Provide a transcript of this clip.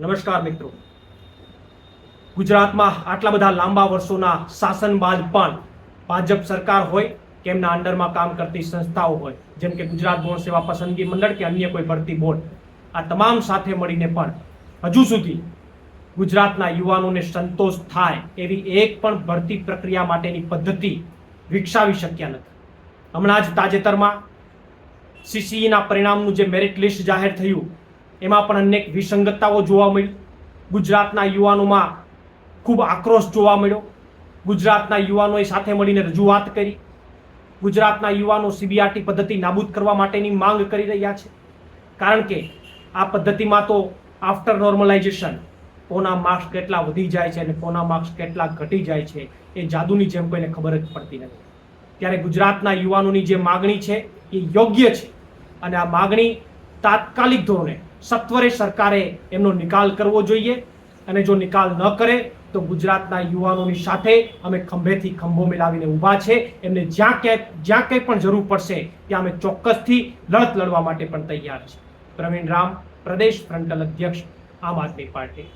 નમસ્કાર મિત્રો. ગુજરાતમાં આટલા બધા લાંબા વર્ષોના શાસન બાદ પણ ભાજપ સરકાર હોય કે એમના અંડરમાં કામ કરતી સંસ્થાઓ હોય, જેમ કે ગુજરાત ગૌણ સેવા પસંદગી મંડળ કે અન્ય કોઈ ભરતી બોર્ડ, આ તમામ સાથે મળીને પણ હજુ સુધી ગુજરાતના યુવાનોને સંતોષ થાય એવી એક પણ ભરતી પ્રક્રિયા માટેની પદ્ધતિ વિકસાવી શક્યા નથી. હમણાં જ તાજેતરમાં સીસીઈના પરિણામનું જે મેરિટ લિસ્ટ જાહેર થયું એમાં પણ અનેક વિસંગતતાઓ જોવા મળી. ગુજરાતના યુવાનોમાં ખૂબ આક્રોશ જોવા મળ્યો. ગુજરાતના યુવાનોએ સાથે મળીને રજૂઆત કરી. ગુજરાતના યુવાનો સીબીઆરટી પદ્ધતિ નાબૂદ કરવા માટેની માંગ કરી રહ્યા છે. કારણ કે આ પદ્ધતિમાં તો આફ્ટર નોર્મલાઇઝેશન કોના માર્ક્સ કેટલા વધી જાય છે અને કોના માર્ક્સ કેટલા ઘટી જાય છે એ જાદુની જેમ કોઈને ખબર જ પડતી નથી. ત્યારે ગુજરાતના યુવાનોની જે માગણી છે એ યોગ્ય છે. અને આ માગણી તાત્કાલિક ધોરણે સત્વરે સરકારે એમનો નિકાલ કરવો જોઈએ અને જો નિકાલ ન કરે તો ગુજરાતના યુવાનોની સાથે અમે ખંભેથી ખંભો મિલાવીને ઊભા છે. એમને જ્યાં ક્યાંય જ્યાં કંઈ પણ જરૂર પડશે ત્યાં અમે ચોક્કસથી લડત લડવા માટે પણ તૈયાર છે. પ્રવીણ રામ, પ્રદેશ ફ્રન્ટલ અધ્યક્ષ આમ આદમી પાર્ટી.